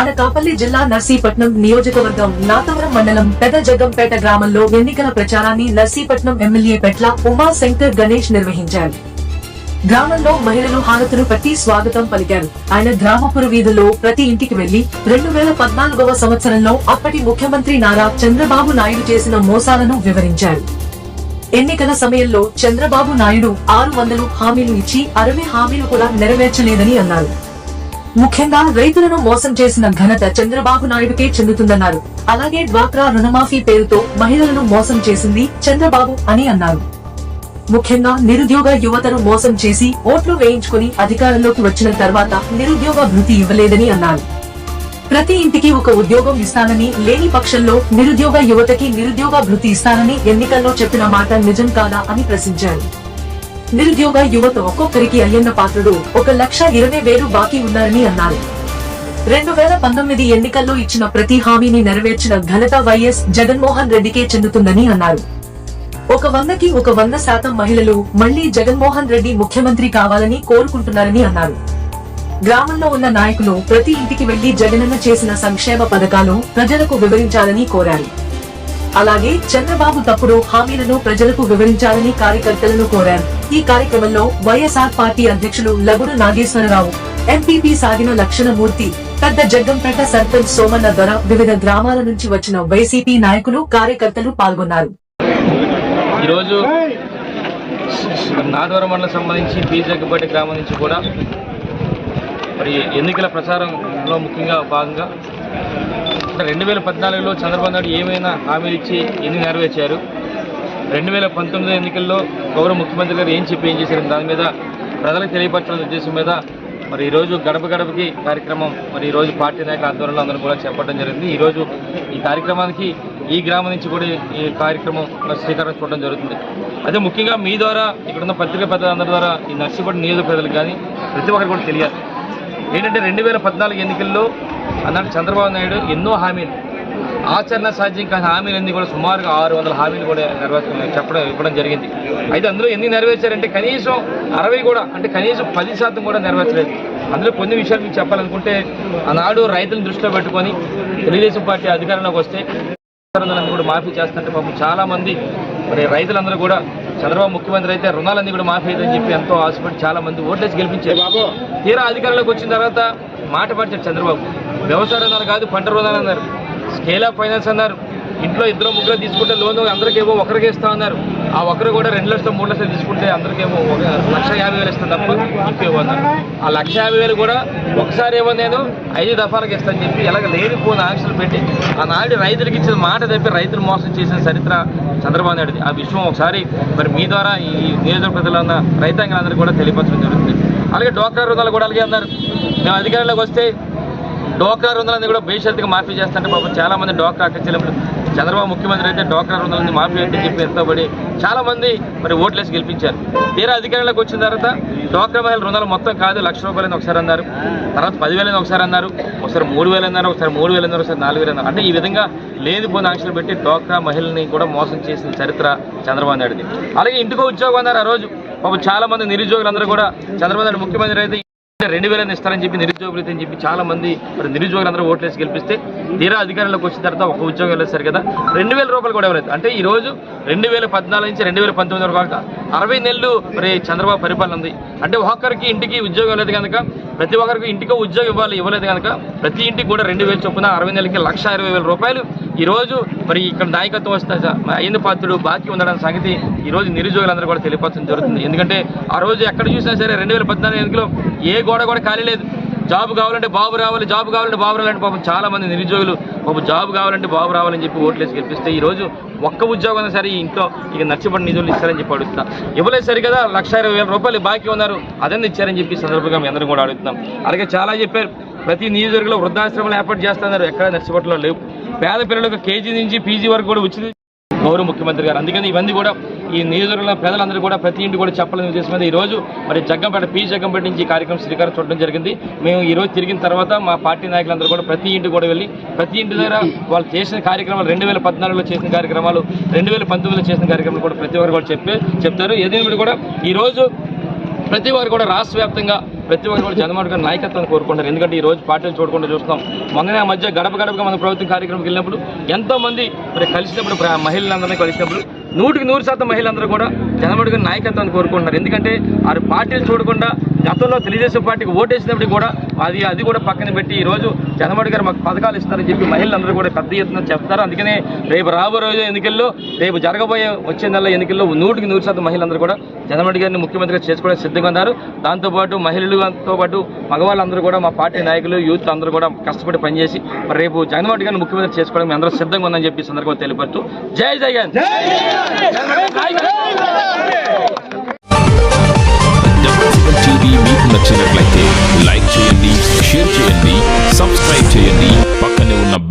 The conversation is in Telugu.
అనకాపల్లి జిల్లా నర్సీపట్నం నియోజకవర్గం నాతవరం మండలం పెద్ద జగంపేట గ్రామంలో ఎన్నికల ప్రచారాన్ని నర్సీపట్నం ఎమ్మెల్యే పెట్ల ఉమా శంకర్ గణేష్ నిర్వహించారు. గ్రామంలో మహిళలు హారతులు పట్టి స్వాగతం పలికారు. ఆయన గ్రామపుర వీధుల్లో ప్రతి ఇంటికి వెళ్ళి రెండు వేల పద్నాలుగవ సంవత్సరంలో అప్పటి ముఖ్యమంత్రి నారా చంద్రబాబు నాయుడు చేసిన మోసాలను వివరించారు. ఎన్నికల సమయంలో చంద్రబాబు నాయుడు ఆరు వందలు హామీలు ఇచ్చి అరవై హామీలు కూడా నెరవేర్చలేదని అన్నారు. ముఖ్యంగా రైతులను మోసం చేసిన ఘనత చంద్రబాబు నాయుడుకే చెందుతుందన్నారు. అలాగే డ్వాక్రా రుణమాఫీ పేరుతో మహిళలను మోసం చేసింది చంద్రబాబు అని అన్నారు. ముఖ్యంగా నిరుద్యోగ యువతను మోసం చేసి ఓట్లు వేయించుకుని అధికారంలోకి వచ్చిన తర్వాత నిరుద్యోగ భృతి ఇవ్వలేదని అన్నారు. ప్రతి ఇంటికి ఒక ఉద్యోగం ఇస్తానని లేని పక్షంలో నిరుద్యోగ యువతకి నిరుద్యోగ భృతి ఇస్తానని ఎన్నికల్లో చెప్పిన మాట నిజం కాదా అని ప్రశ్నించారు. నిరుద్యోగ యువత ఒక్కొక్కరికి అయ్యన్న పాత్రుడు ఒక లక్ష ఇరవై వేలు బాకీ ఉన్నారని అన్నారు. రెండు వేల పంతొమ్మిది ఎన్నికల్లో ఇచ్చిన ప్రతి హామీని నెరవేర్చిన ఘనత వైఎస్ జగన్మోహన్ రెడ్డికే చెందుతుందని అన్నారు. ఒక వందకి ఒక వంద శాతం మహిళలు మళ్ళీ జగన్మోహన్ రెడ్డి ముఖ్యమంత్రి కావాలని కోరుకుంటున్నారని అన్నారు. గ్రామంలో ఉన్న నాయకులు ప్రతి ఇంటికి వెళ్ళి జగనన్న చేసిన సంక్షేమ పథకాలు ప్రజలకు వివరించాలని కోరారు. అలాగే చంద్రబాబు తప్పుడు హామీలను ప్రజలకు వివరించాలని కార్యకర్తలను కోరారు. ఈ కార్యక్రమంలో వైఎస్ఆర్ పార్టీ అధ్యక్షులు లగుడు నాగేశ్వరరావు ఎంపీపీ సాగిన లక్షణమూర్తి పెద్ద జగ్గంపేట సర్పంచ్ సోమన్న దొర వివిధ గ్రామాల నుంచి వచ్చిన వైసీపీ నాయకులు కార్యకర్తలు పాల్గొన్నారు. ఈరోజు నాదవరం మండలం సంబంధించి పీ జగ్గంపేట గ్రామం నుంచి కూడా మరి ఎన్నికల ప్రచారంలో ముఖ్యంగా భాగంగా రెండు వేల పద్నాలుగులో చంద్రబాబు నాయుడు ఏమైనా హామీలు ఇచ్చి ఎన్ని నెరవేర్చారు? రెండు వేల పంతొమ్మిది ఎన్నికల్లో గౌరవ ముఖ్యమంత్రి గారు ఏం చెప్పి ఏం చేశారు దాని మీద ప్రజలకు తెలియపరచాలనే ఉద్దేశం మీద మరి ఈరోజు గడప గడపకి కార్యక్రమం మరి ఈరోజు పార్టీ నాయకుల ఆధ్వర్యంలో అందరూ కూడా చెప్పడం జరిగింది. ఈరోజు ఈ కార్యక్రమానికి ఈ గ్రామం నుంచి కూడా ఈ కార్యక్రమం శ్రీకారం చూడడం జరుగుతుంది. అదే ముఖ్యంగా మీ ద్వారా ఇక్కడున్న పత్రికా పెద్దలందరి ద్వారా ఈ నర్సిపడి నియోజక ప్రజలకు కానీ ప్రతి ఒక్కరికి కూడా తెలియాలి. ఏంటంటే రెండు వేల పద్నాలుగు ఎన్నికల్లో అన్నాడు చంద్రబాబు నాయుడు ఎన్నో హామీలు. ఆచరణ సాధ్యం కాని హామీలన్నీ కూడా సుమారుగా ఆరు వందల హామీలు కూడా నెరవేర్చ చెప్పడం ఇవ్వడం జరిగింది. అయితే అందులో ఎన్ని నెరవేర్చారంటే కనీసం అరవై కూడా అంటే కనీసం పది శాతం కూడా నెరవేర్చలేదు. అందులో కొన్ని విషయాలు మీకు చెప్పాలనుకుంటే ఆనాడు రైతులను దృష్టిలో పెట్టుకొని తెలుగుదేశం పార్టీ అధికారంలోకి వస్తే రుణాలన్నీ కూడా మాఫీ చేస్తుంటే పాపం చాలా మంది మరి రైతులందరూ కూడా చంద్రబాబు ముఖ్యమంత్రి అయితే రుణాలన్నీ కూడా మాఫీ అయిందని చెప్పి ఎంతో ఆశపడి చాలా మంది ఓట్లేసి గెలిపించారు. తీరా అధికారంలోకి వచ్చిన తర్వాత మాట పడిచారు చంద్రబాబు. వ్యవసాయ రుణాలు కాదు పంట రుణాలు అన్నారు. స్కేల్ ఆఫ్ ఫైనాన్స్ అన్నారు. ఇంట్లో ఇద్దరు ముగ్గురు తీసుకుంటే లోన్ అందరికేమో ఒకరికి ఇస్తా అన్నారు. ఆ ఒకరు కూడా రెండు లక్షలు మూడు లక్షలు తీసుకుంటే అందరికేమో ఒక లక్ష యాభై వేలు ఇస్తాను తప్ప ఇంకేమో అన్నారు. ఆ లక్ష యాభై వేలు కూడా ఒకసారి ఏమో నేను ఐదు దఫాలకు ఇస్తాను చెప్పి ఎలాగ లేనిపోయిన ఆంక్షలు పెట్టి ఆ నాడు రైతులకు ఇచ్చిన మాట తప్పి రైతులు మోసం చేసిన చరిత్ర చంద్రబాబు నాయుడు ఆ విషయం ఒకసారి మరి మీ ద్వారా ఈ నియోజకవర్గంలో ఉన్న రైతాంగాలందరూ కూడా తెలియపరచడం జరుగుతుంది. అలాగే డోక్రా రుణాలు కూడా అలాగే అన్నారు. మేము అధికారంలోకి వస్తే డోక్రా రుణాలని కూడా బేషరతుగా మాఫీ చేస్తుంటే పాపం చాలా మంది డోక్రా అక్కచెల్లెములు చంద్రబాబు ముఖ్యమంత్రి అయితే డోక్రా రుణాలని మాఫీ అంటే చెప్పి ఎత్తబడి చాలామంది మరి ఓట్లేసి గెలిపించారు. తీరా అధికారంలోకి వచ్చిన తర్వాత డోక్రా మహిళ రుణాలు మొత్తం కాదు లక్ష రూపాయలని ఒకసారి అన్నారు. తర్వాత పదివేలని ఒకసారి అన్నారు. ఒకసారి మూడు వేలు అన్నారు ఒకసారి మూడు వేలు అన్నారు ఒకసారి నాలుగు వేలు అన్నారు అంటే ఈ విధంగా లేనిపోయిన ఆంక్షలు పెట్టి డోక్రా మహిళల్ని కూడా మోసం చేసిన చరిత్ర చంద్రబాబు నాయుడుది. అలాగే ఇంటికో ఉద్యోగం అన్నారు ఆ రోజు. పాపం చాలా మంది నిరుద్యోగులందరూ కూడా చంద్రబాబు నాయుడు ముఖ్యమంత్రి అయితే రెండు వేలని ఇస్తారని చెప్పి నిరుద్యోగులు అని చెప్పి చాలా మంది మరి నిరుద్యోగులందరూ ఓట్లేసి గెలిపిస్తే తీరా అధికారంలోకి వచ్చిన తర్వాత ఒక ఉద్యోగం వెళ్ళేసారు కదా. రెండు వేల రూపాయలు కూడా ఇవ్వలేదు అంటే ఈ రోజు రెండు వేల పద్నాలుగు నుంచి రెండు వేల పంతొమ్మిది వరకు అరవై నెలలు మరి చంద్రబాబు పరిపాలన ఉంది. అంటే ఒక్కరికి ఇంటికి ఉద్యోగం లేదు కనుక ప్రతి ఒక్కరికి ఇంటికి ఉద్యోగం ఇవ్వాలి ఇవ్వలేదు కనుక ప్రతి ఇంటికి కూడా రెండు వేలు చొప్పున అరవై నెలలకి లక్ష ఇరవై వేల రూపాయలు. ఈ రోజు మరి ఇక్కడ నాయకత్వం వస్తే అయ్యింది పాత్రుడు బాకీ ఉండడం సంగతి ఈ రోజు నిరుద్యోగులందరూ కూడా తెలియపరచడం జరుగుతుంది. ఎందుకంటే ఆ రోజు ఎక్కడ చూసినా సరే రెండు వేల పద్నాలుగు ఎన్నికలో ఏ గోడ కూడా ఖాళీ లేదు. జాబ్ కావాలంటే బాబు రావాలి జాబ్ కావాలంటే బాబు రావాలంటే పాపం చాలా మంది నిరుద్యోగులు పాపం జాబ్ కావాలంటే బాబు రావాలని చెప్పి ఓట్లేసి గెలిపిస్తే ఈరోజు ఒక్క ఉద్యోగం అయినా సరే ఇంట్లో ఇక నచ్చబడి నిధులు ఇస్తారని చెప్పి అడుగుతున్నా. ఇవ్వలేదు సరే కదా లక్ష ఇరవై వేల రూపాయలు బాకీ ఉన్నారు అదన్నీ ఇచ్చారని చెప్పి సందర్భంగా మీ అందరం కూడా అడుగుతున్నాం. అలాగే చాలా చెప్పారు ప్రతి నియోజకవర్గంలో వృద్ధాశ్రమాలు ఏర్పాటు చేస్తున్నారు ఎక్కడ నర్సిపట్లో లేవు పేద పిల్లలకు కేజీ నుంచి పీజీ వరకు కూడా ఉచిత గౌరవ ముఖ్యమంత్రి గారు. అందుకని ఇవన్నీ కూడా ఈ నియోజకవర్గంలో ప్రజలందరూ కూడా ప్రతి ఇంటి కూడా చెప్పాలని ఉద్దేశం మీద ఈ రోజు మరి జగ్గంపేట పీ జగ్గంపేట నుంచి ఈ కార్యక్రమం శ్రీకారం చూడడం జరిగింది. మేము ఈరోజు తిరిగిన తర్వాత మా పార్టీ నాయకులందరూ కూడా ప్రతి ఇంటి కూడా వెళ్ళి ప్రతి ఇంటి దగ్గర వాళ్ళు చేసిన కార్యక్రమాలు రెండు వేల పద్నాలుగులో చేసిన కార్యక్రమాలు రెండు వేల పంతొమ్మిదిలో చేసిన కార్యక్రమాలు కూడా ప్రతి ఒక్కరు కూడా చెప్పి చెప్తారు. ఏదైనా కూడా ఈరోజు ప్రతి వారు కూడా రాష్ట్ర వ్యాప్తంగా ప్రతి ఒక్కరు కూడా జగన్మోహన్ గారి నాయకత్వాన్ని కోరుకుంటారు. ఎందుకంటే ఈ రోజు పార్టీలు చూడకుండా చూస్తాం మొన్ననే ఆ మధ్య గడప గడపగా మన ప్రభుత్వం కార్యక్రమంకి వెళ్ళినప్పుడు ఎంతోమంది మరి కలిసినప్పుడు మహిళలందరినీ కలిసినప్పుడు నూటికి నూరు శాతం మహిళలందరూ కూడా జగన్మోహన్ గారి నాయకత్వాన్ని కోరుకుంటున్నారు. ఎందుకంటే వారు పార్టీలు చూడకుండా గతంలో తెలుగుదేశం పార్టీకి ఓటేసినప్పుడు కూడా అది అది కూడా పక్కన పెట్టి ఈ రోజు జగన్మోహన్ గారు మాకు పథకాలు ఇస్తారని చెప్పి మహిళలందరూ కూడా పెద్ద ఎత్తున చెప్తారు. అందుకనే రేపు రాబోయే రోజు ఎన్నికల్లో రేపు జరగబోయే వచ్చే నెల ఎన్నికల్లో నూటికి నూరు శాతం మహిళలందరూ కూడా జగన్మోహన్ గారిని ముఖ్యమంత్రిగా చేసుకోవడానికి సిద్ధంగా ఉన్నారు. దాంతోపాటు మహిళలతో పాటు మగవాళ్ళందరూ కూడా మా పార్టీ నాయకులు యూత్ అందరూ కూడా కష్టపడి పనిచేసి మరి రేపు జగన్మోహన్ గారిని ముఖ్యమంత్రి చేసుకోవడానికి మేము అందరూ సిద్ధంగా ఉందని చెప్పి సందర్భంగా తెలియపరుస్తూ జై జగన్!